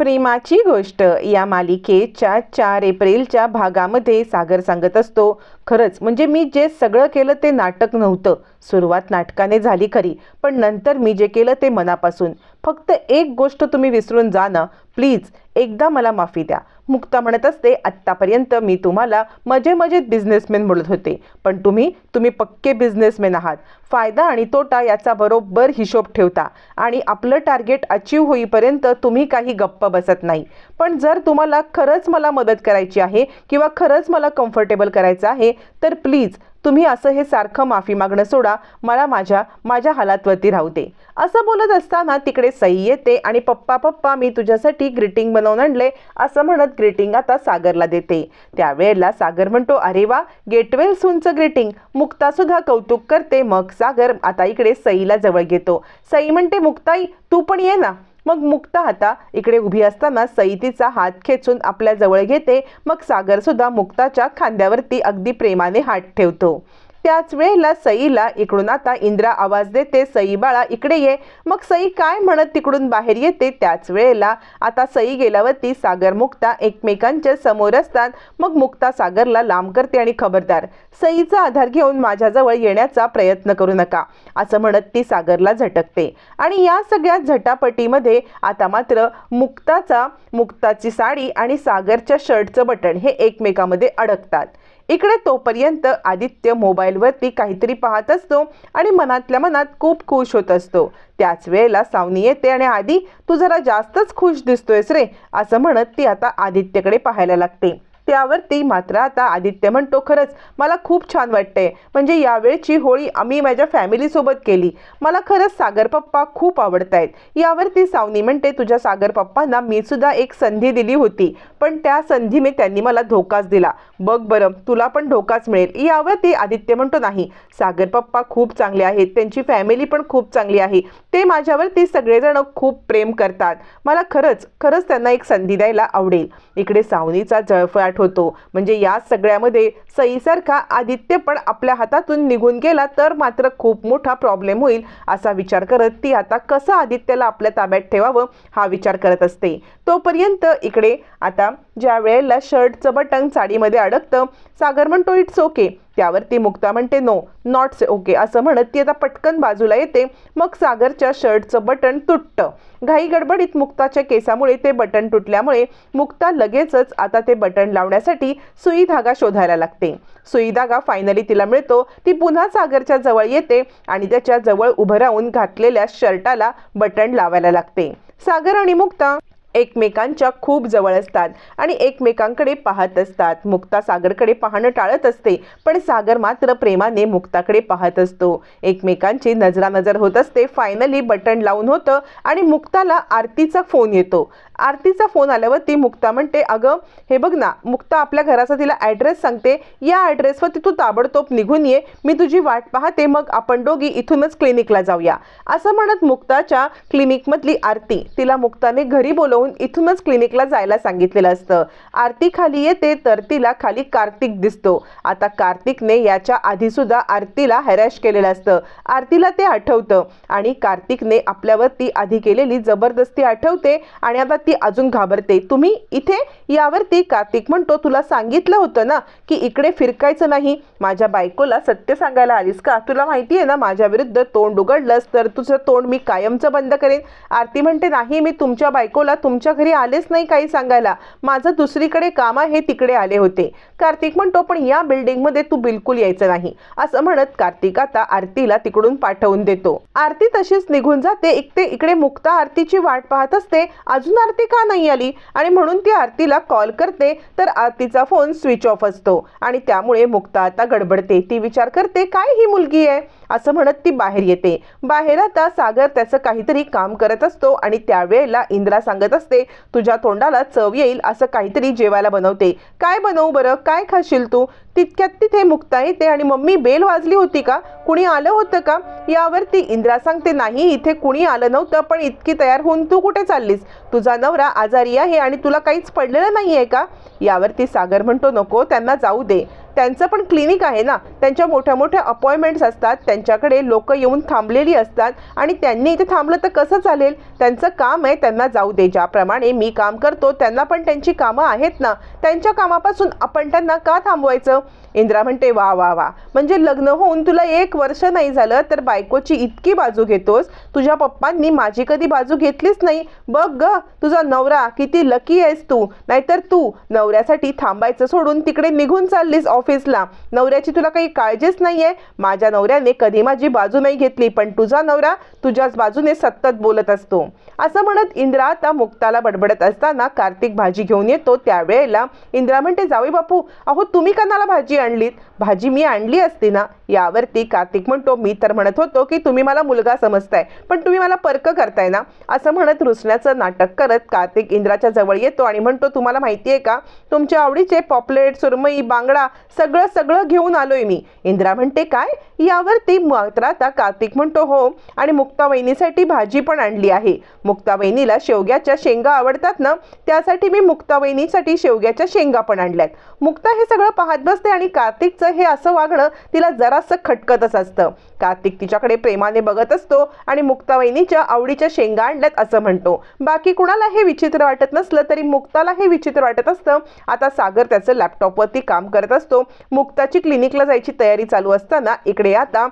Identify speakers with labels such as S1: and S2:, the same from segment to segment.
S1: प्रेमाची गोष्ट या मालिकेच्या चार एप्रिलच्या भागामध्ये सागर सांगत असतो. खरंच म्हणजे मी जे सगळं केलं ते नाटक नव्हतं. सुरुवात नाटकाने झाली खरी पण नंतर मी जे केलं ते मनापासून. फक्त एक गोष्ट तुम्ही विसरून जा ना. प्लीज एकदा मला माफी द्या. मुक्ता म्हणत असते आत्तापर्यंत मी तुम्हाला मजे मजेत बिझनेसमॅन बोलत होते. पण तुम्ही तुम्ही पक्के बिझनेसमॅन आहात. फायदा आणि तोटा याचा बरोबर हिशोब ठेवता. आणि आपलं टार्गेट अचीव होईपर्यंत तुम्ही काही गप्प बसत नाही. पण जर तुम्हाला खरंच मला मदत करायची आहे किंवा खरंच मला कम्फर्टेबल करायचं आहे तर प्लीज तुम्ही असं हे सारखं माफी मागणं सोडा. मला माझ्या माझ्या हालातवरती राहू दे. असं बोलत असताना तिकडे सई येते आणि पप्पा पप्पा मी तुझ्यासाठी ग्रीटिंग बनवून आणले. असं म्हणत ग्रीटिंग आता सागरला देते. त्यावेळेला सागर म्हणतो अरे वा गेटवेल सूनचं ग्रीटिंग मुक्ता सुद्धा कौतुक करते. मग सागर आता इकडे सईला जवळ घेतो. सई म्हणते मुक्ताई तू पण ये ना. मग मुक्ता आता इकडे उभी असताना सईतीचा हात खेचून आपल्या जवळ घेते. मग सागर सुद्धा मुक्ताच्या खांद्यावरती अगदी प्रेमाने हात ठेवतो. त्याच वेळेला सईला इकडून आता इंद्रा आवाज देते सई बाळा इकडे ये. मग सई काय म्हणत तिकडून बाहेर येते? त्याच वेळेला आता सई गेल्यावरती सागर मुक्ता एकमेकांच्या समोर असतात. मग मुक्ता सागरला लांब करते आणि खबरदार सईचा आधार घेऊन माझ्याजवळ येण्याचा प्रयत्न करू नका असं म्हणत ती सागरला झटकते. आणि या सगळ्या झटापटीमध्ये आता मात्र मुक्ताचा मुक्ताची साडी आणि सागरच्या शर्टचं बटन हे एकमेकामध्ये अडकतात. इकडे तोपर्यंत आदित्य मोबाईलवरती काहीतरी पाहत असतो आणि मनातल्या मनात खूप खुश होत असतो. त्याच वेळेला सावनी येते आणि आधी तू जरा जास्तच खुश दिसतोयस रे असं म्हणत ती आता आदित्यकडे पाहायला लागते. त्यावरती मात्र आता आदित्य म्हणतो खरंच मला खूप छान वाटतंय. म्हणजे यावेळची होळी आम्ही माझ्या फॅमिलीसोबत केली. मला खरंच सागर पप्पा खूप आवडत आहेत यावरती सावनी म्हणते तुझ्या सागर पप्पांना मी सुद्धा एक संधी दिली होती. पण त्या संधीने त्यांनी मला धोकाच दिला. बघ बरं तुला पण धोकाच मिळेल. यावरती आदित्य म्हणतो नाही. सागर पप्पा खूप चांगले आहेत. त्यांची फॅमिली पण खूप चांगली आहे. ते माझ्यावरती सगळेजण खूप प्रेम करतात. मला खरंच खरंच त्यांना एक संधी द्यायला आवडेल. इकडे सावनीचा जळफळाट होतो म्हणजे या सगळ्यामध्ये सईसारखा आदित्य पण आपल्या हातातून निघून गेला तर मात्र खूप मोठा प्रॉब्लेम होईल असा विचार करत ती आता कसं आदित्यला आपल्या ताब्यात ठेवावं हा विचार करत असते. तोपर्यंत इकडे आता ज्या वेळेला शर्टचं बटन साडीमध्ये अडकतं सागर म्हणतो इट्स ओके त्यावरती मुक्ता म्हणते नो नॉट ओके असं म्हणत ती आता पटकन बाजूला येते. मग सागरच्या शर्टचं बटन तुटतं. घाई गडबडीत मुक्ताच्या केसामुळे ते बटन तुटल्यामुळे मुक्ता लगेचच आता ते बटन लावण्यासाठी सुई धागा शोधायला लागते. सुई धागा फायनली तिला मिळतो. ती पुन्हा सागरच्या जवळ येते आणि त्याच्याजवळ उभं राहून घातलेल्या शर्टाला बटन लावायला लागते. सागर आणि मुक्ता एकमेकांच्या खूप जवळ असतात आणि एकमेकांकडे पाहत असतात. मुक्ता सागरकडे पाहणं टाळत असते पण सागर मात्र प्रेमाने मुक्ताकडे पाहत असतो. एकमेकांची नजरानजर होत असते. फायनली बटन लावून होतं आणि मुक्ताला आरतीचा फोन येतो. आरतीचा फोन आल्यावर ती मुक्ता म्हणते अगं हे बघ ना मुक्ता आपल्या घराचा तिला ॲड्रेस सांगते. या ॲड्रेसवर तू ताबडतोब निघून ये. मी तुझी वाट पाहते. मग आपण दोघी इथूनच क्लिनिकला जाऊया. असं म्हणत मुक्ताच्या क्लिनिकमधली आरती तिला मुक्ताने घरी बोलव जाऊन इथूनच क्लिनिकला जायला सांगितलेलं असतं. आरती खाली येते तर तिला खाली कार्तिक दिसतो. आता कार्तिकने याच्या आधी सुद्धा आरतीला हॅरॅश केलेलं असतं. आरतीला ते आठवतं आणि कार्तिकने आपल्यावरती आधी केलेली जबरदस्ती आठवते आणि आता ती अजून घाबरते. तुम्ही इथे यावरती कार्तिक म्हणतो तुला सांगितलं होतं ना की इकडे फिरकायचं नाही. माझ्या बायकोला सत्य सांगायला आलीस का? तुला माहिती आहे ना माझ्या विरुद्ध तोंड उघडलंस तर तुझं तोंड मी कायमचं बंद करेन. आरती म्हणते नाही मी तुमच्या बायकोला तुमच्या घरी आलेच नाही काही सांगायला. माझं दुसरीकडे काम आहे तिकडे आले होते. कार्तिक म्हणतो पण या बिल्डिंगमध्ये तू बिलकुल यायचं नाही. असं म्हणत कार्तिक आता आरतीला तिकडून पाठवून देतो. आरती तशीच निघून जाते. इकडे इकडे मुक्ता आरतीची वाट पाहत असते. अजून आरती का नाही आली? आणि म्हणून ती आरतीला कॉल करते तर आरतीचा फोन स्विच ऑफ असतो. आणि त्यामुळे मुक्ता आता गडबडते. ती विचार करते काय ही मुलगी आहे? असं म्हणत ती बाहेर येते. बाहेर आता सागर त्याचं काहीतरी काम करत असतो आणि त्यावेळेला इंद्रा सांगत असते तुझ्या तोंडाला चव येईल असं काहीतरी जेवायला बनवते. काय बनवू बरं? काय खाशील तू? तितक्यात तिथे मुक्ता येते आणि मम्मी बेल वाजली होती का? कुणी आलं होतं का? यावरती इंद्रा सांगते नाही इथे कुणी आलं नव्हतं पण इतकी तयार होऊन तू कुठे चाललीस? तुझा नवरा आजारी आहे आणि तुला काहीच पडलेलं नाही आहे का? यावरती सागर म्हणतो नको त्यांना जाऊ दे. त्यांचं पण क्लिनिक आहे ना. त्यांच्या मोठ्या मोठ्या अपॉइंटमेंट्स असतात. त्यांच्याकडे लोक येऊन थांबलेली असतात. आणि त्यांनी इथे थांबलं तर कसं चालेल? त्यांचं काम आहे त्यांना जाऊ दे. ज्याप्रमाणे मी काम करतो त्यांना पण त्यांची कामं आहेत ना. त्यांच्या कामापासून आपण त्यांना का थांबवायचं? इंद्रा म्हणते वा वा वा. म्हणजे लग्न होऊन तुला एक वर्ष नाही झालं तर बायकोची इतकी बाजू घेतोस. तुझ्या पप्पांनी माझी कधी बाजू घेतलीच नाही. बघ ग तुझा नवरा किती लकी आहेस तू. नाहीतर तू नवऱ्यासाठी थांबायचं सोडून तिकडे निघून चाललीस ऑफिस ऑफिसला नवऱ्याची तुला काही काळजीच नाहीये? माझ्या नवऱ्याने कधी माझी बाजू नाही घेतली पण तुझा नवरा तुझ्याच बाजूने सतत बोलत असतो. असं म्हणत इंद्रा आता मुक्ताला बडबडत असताना कार्तिक भाजी घेऊन येतो. त्यावेळेला इंद्रा म्हणते जावे बापू अहो तुम्ही कनाला भाजी आणलीत? भाजी मी आणली असती ना? यावरती कार्तिक म्हणतो मी तर म्हणत होतो की तुम्ही मला मुलगा समजताय पण तुम्ही मला पर्क करताय ना? असं म्हणत रुसण्याचं नाटक करत कार्तिक इंद्राच्या जवळ येतो आणि म्हणतो तुम्हाला माहिती आहे का? तुमच्या आवडीचे पॉपलेट सुरमई बांगडा सगळं सगळं घेऊन आलोय मी. इंद्रा म्हणते काय? यावरती मात्र आता कार्तिक म्हणतो हो आणि मुक्ता वहिनीसाठी भाजी पण आणली आहे. मुक्ता वहिनीला शेवग्याच्या शेंगा आवडतात ना त्यासाठी मी मुक्ता वहिनीसाठी शेवग्याच्या शेंगा पण आणल्यात. मुक्ता हे सगळं पाहत बसते आणि कार्तिकचं हे असं वागणं तिला जरासं खटकतच असतं. कार्तिक तिच्याकडे प्रेमाने बघत असतो आणि मुक्ता वहिनीच्या आवडीच्या शेंगा आणल्यात असं म्हणतो. बाकी कुणाला हे विचित्र वाटत नसलं तरी मुक्ताला हे विचित्र वाटत असतं. आता सागर त्याचं लॅपटॉपवरती काम करत असतो. मुक्ताची क्लिनिकला जायची तयारी चालू असताना इकडे आता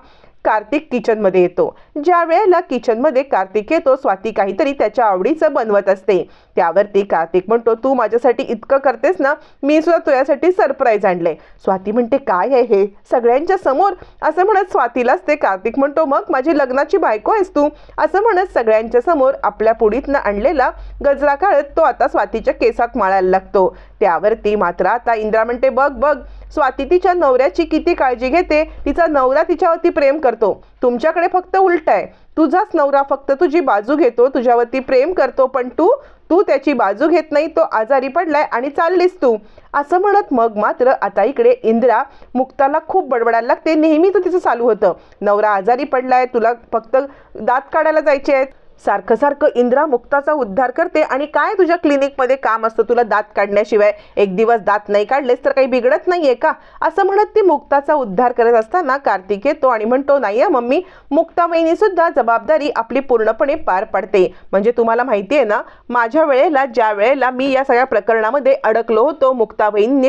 S1: कार्तिक किचनमध्ये येतो. ज्या वेळेला किचनमध्ये कार्तिक येतो स्वाती काहीतरी त्याच्या आवडीचं बनवत असते. त्यावरती कार्तिक म्हणतो तू माझ्यासाठी इतकं करतेस ना मी सुद्धा तुझ्यासाठी सरप्राईज आणलंय स्वाती म्हणते काय आहे हे? सगळ्यांच्या समोर? असं म्हणत स्वातीलाच ते कार्तिक म्हणतो मग माझी लग्नाची बायको आहेस तू? असं म्हणत सगळ्यांच्या समोर आपल्या पुढीतनं आणलेला गजरा काढत तो आता स्वातीच्या केसात माळायला लागतो. त्यावरती मात्र आता इंद्रा म्हणते बघ बघ स्वाती तिच्या नवऱ्याची किती काळजी घेते. तिचा नवरा तिच्यावरती प्रेम करतो. तुमच्याकडे फक्त उलट आहे. तुझाच नवरा फक्त तुझी बाजू घेतो तुझ्यावरती प्रेम करतो पण तू तू त्याची बाजू घेत नाही तो आजारी पडलाय आणि चाललीस तू. असं म्हणत मग मात्र आता इकडे इंद्रा मुक्ताला खूप बडबडायला लागते. नेहमीच तिचं चालू होतं. नवरा आजारी पडलाय तुला फक्त दात काढायला जायचे आहेत. सारखं सारखं इंद्रा मुक्ताचा उद्धार करते आणि काय तुझ्या क्लिनिकमध्ये काम असतं? तुला दात काढण्याशिवाय एक दिवस दात नाही काढलेस तर काही बिघडत नाहीये का? असं म्हणत ती मुक्ताचा उद्धार करत असताना कार्तिक येतो आणि म्हणतो नाही आहे मम्मी मुक्ता सुद्धा जबाबदारी आपली पूर्णपणे पार पाडते. म्हणजे तुम्हाला माहिती आहे ना माझ्या वेळेला ज्या वेळेला मी या सगळ्या प्रकरणामध्ये अडकलो होतो मुक्ता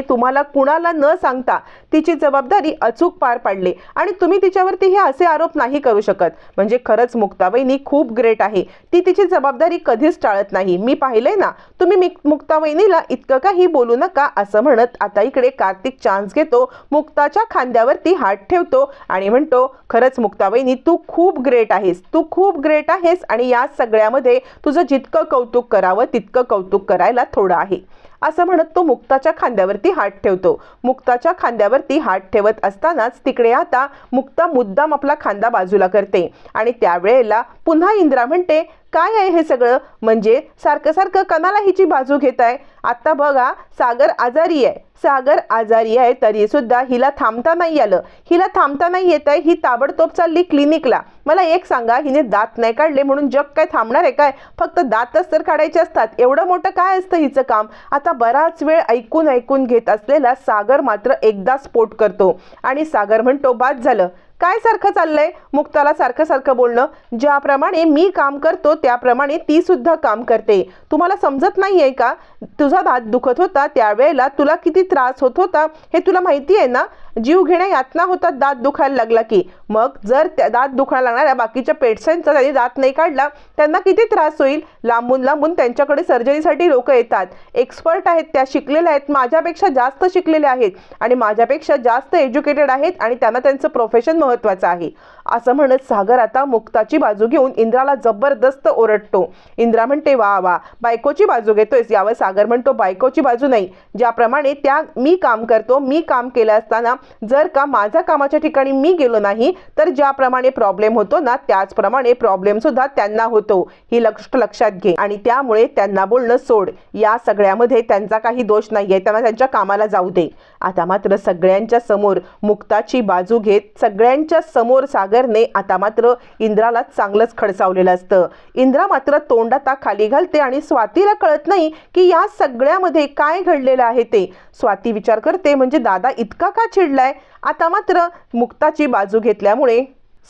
S1: तुम्हाला कुणाला न सांगता तिची जबाबदारी अचूक पार पाडली. आणि तुम्ही तिच्यावरती हे असे आरोप नाही करू शकत. म्हणजे खरंच मुक्ता खूप ग्रेट आहे. ती तिची जबाबदारी कधीच टाळत नाही. मी पाहिलंय ना तुम्ही मुक्ता वहिनीला इतकं काही बोलू नका असं म्हणत आता इकडे कार्तिक चान्स घेतो मुक्ताच्या खांद्यावरती हात ठेवतो आणि म्हणतो खरंच मुक्ता वहिनी तू खूप ग्रेट आहेस. तू खूप ग्रेट आहेस आणि या सगळ्यामध्ये तुझं जितकं कौतुक करावं तितकं कौतुक करायला थोडं आहे. असं म्हणत तो मुक्ताच्या खांद्यावरती हात ठेवतो. मुक्ताच्या खांद्यावरती हात ठेवत असतानाच तिकडे आता मुक्ता मुद्दाम आपला खांदा बाजूला करते. आणि त्यावेळेला पुन्हा इंद्रा म्हणते काय आहे हे सगळं? म्हणजे सारखं सारखं कणाला हिची बाजू घेत आहे आत्ता बघा सागर आजारी आहे. सागर आजारी आहे तरीसुद्धा हिला थांबता नाही आलं. हिला थांबता नाही येत आहे ही ताबडतोब चालली क्लिनिकला मला एक सांगा हिने दात नाही काढले म्हणून जग काय थांबणार आहे काय? फक्त दातच तर काढायचे असतात. एवढं मोठं काय असतं हिचं काम? आता बराच वेळ ऐकून ऐकून घेत असलेला सागर मात्र एकदा स्फोट करतो. आणि सागर म्हणतो बाद झालं. काय सारखं चाललंय? मुक्ताला सारखं सारखं बोलणं. ज्याप्रमाणे मी काम करतो त्याप्रमाणे ती सुद्धा काम करते. तुम्हाला समजत नाहीये का? तुझा दात दुखत होता त्यावेळेला तुला किती त्रास होत होता हे तुला माहिती आहे ना? जीव घेण्या यातना होतात दात दुखायला लागला की. मग जर त्या दात दुखायला लागणाऱ्या बाकीच्या पेशंटचा त्यांनी दात नाही काढला त्यांना किती त्रास होईल? लांबून लांबून त्यांच्याकडे सर्जरीसाठी लोक येतात. एक्सपर्ट आहेत त्या शिकलेल्या आहेत माझ्यापेक्षा जास्त शिकलेल्या आहेत. आणि माझ्यापेक्षा जास्त एज्युकेटेड आहेत आणि त्यांना त्यांचं प्रोफेशन महत्त्वाचं आहे. असं म्हणत सागर आता मुक्ताची बाजू घेऊन इंद्राला जबरदस्त ओरडतो. इंद्रा म्हणते वा वा बायकोची बाजू घेतोयस यावर सागर म्हणतो बायकोची बाजू नाही. ज्याप्रमाणे त्या मी काम करतो मी काम केलं असताना जर का माझ्या कामाच्या ठिकाणी मी गेलो नाही तर ज्याप्रमाणे प्रॉब्लेम होतो ना त्याचप्रमाणे प्रॉब्लेम सुद्धा त्यांना होतो. ही लक्ष लक्षात घे आणि त्यामुळे त्यांना बोलणं सोड. या सगळ्यामध्ये त्यांचा काही दोष नाहीये. त्यांना त्यांच्या कामाला जाऊ दे. आता मात्र सगळ्यांच्या समोर मुक्ताची बाजू घेत सगळ्यांच्या समोर सागर सागरने आता मात्र इंद्राला चांगलंच खडसावलेलं असतं. इंद्रा मात्र तोंडाता खाली घालते आणि स्वातीला कळत नाही की या सगळ्यामध्ये काय घडलेलं आहे ते. स्वाती विचार करते म्हणजे दादा इतका का चिडलाय? आता मात्र मुक्ताची बाजू घेतल्यामुळे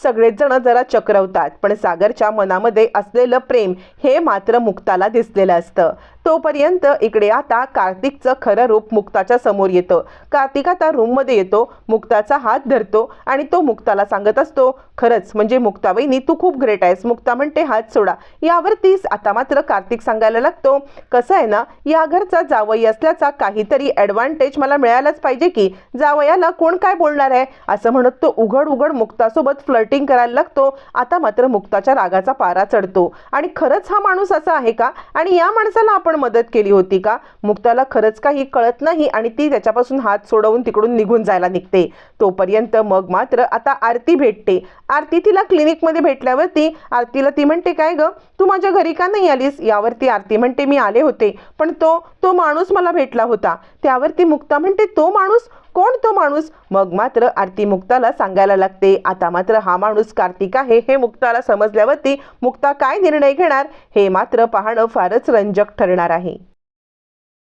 S1: सगळेच जण जरा चक्रवतात. पण सागरच्या मनामध्ये असलेलं प्रेम हे मात्र मुक्ताला दिसलेलं असतं. तोपर्यंत इकडे आता कार्तिकचं खरं रूप मुक्ताच्या समोर येतं. कार्तिक आता रूममध्ये येतो मुक्ताचा हात धरतो आणि तो मुक्ताला सांगत असतो खरंच म्हणजे मुक्ता वहिनी तू खूप ग्रेट आहेस. मुक्ता म्हणते हात सोडा. यावरतीच आता मात्र कार्तिक सांगायला लागतो कसं आहे ना या घरचा जावई असल्याचा काहीतरी ॲडव्हान्टेज मला मिळायलाच पाहिजे की जावयाला कोण काय बोलणार आहे? असं म्हणत तो उघड उघड मुक्तासोबत फ्लर्टिंग करायला लागतो. आता मात्र मुक्ताच्या रागाचा पारा चढतो. आणि खरंच हा माणूस असा आहे का? आणि या माणसाला आपण मदत केली होती का? मुक्ताला खरंच काही कळत नाही आणि ती त्याच्यापासून हात सोडवून तिकडून निघून जायला निघते. तोपर्यंत मग मात्र आता आरती भेटते. आरती तिला क्लिनिकमध्ये भेटल्यावरती आरतीला ती म्हणते काय ग? तू माझ्या घरी का नाही आलीस? यावरती आरती म्हणते मी आले होते पण तो तो माणूस मला भेटला होता. त्यावरती मुक्ता म्हणते तो माणूस? कोण तो माणूस? मग मात्र आरती मुक्ताला सांगायला लागते. आता मात्र हा माणूस कार्तिक आहे हे मुक्ताला समजल्यावरती मुक्ता काय निर्णय घेणार? हे मात्र पाहणं फारच रंजक ठरणार आहे.